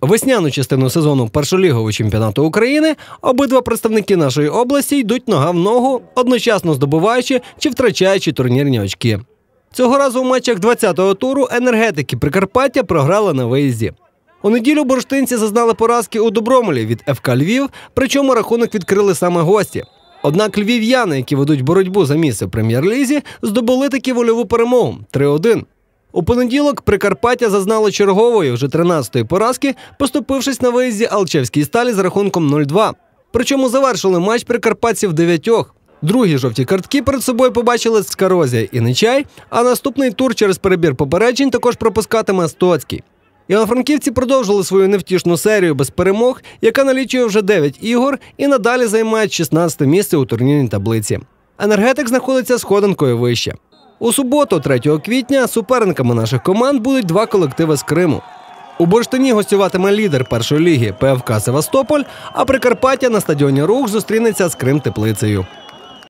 Весняну частину сезону першолігового чемпіонату України обидва представники нашої області йдуть нога в ногу, одночасно здобуваючи чи втрачаючи турнірні очки. Цього разу у матчах 20-го туру енергетики Прикарпаття програли на виїзді. У неділю бурштинці зазнали поразки у Добромолі від ФК Львів, причому рахунок відкрили саме гості. Однак львів'яни, які ведуть боротьбу за місце в прем'єр-лізі, здобули таки вольову перемогу 3-1. У понеділок Прикарпаття зазнало чергової вже 13-ї поразки, поступившись на виїзді Алчевській сталі з рахунком 0-2. Причому завершили матч прикарпатців дев'ятьох. Другі жовті картки перед собою побачили Скарозія і Нечай, а наступний тур через перебір попереджень також пропускатиме Стоцький. Івано-Франківці продовжили свою невтішну серію без перемог, яка налічує вже 9 ігор і надалі займає 16 місце у турнірній таблиці. Енергетик знаходиться сходинкою вище. У суботу, 3 квітня, суперниками наших команд будуть два колективи з Криму. У Бурштині гостюватиме лідер першої ліги ПФК Севастополь, а Прикарпаття на стадіоні Рух зустрінеться з Крим Теплицею.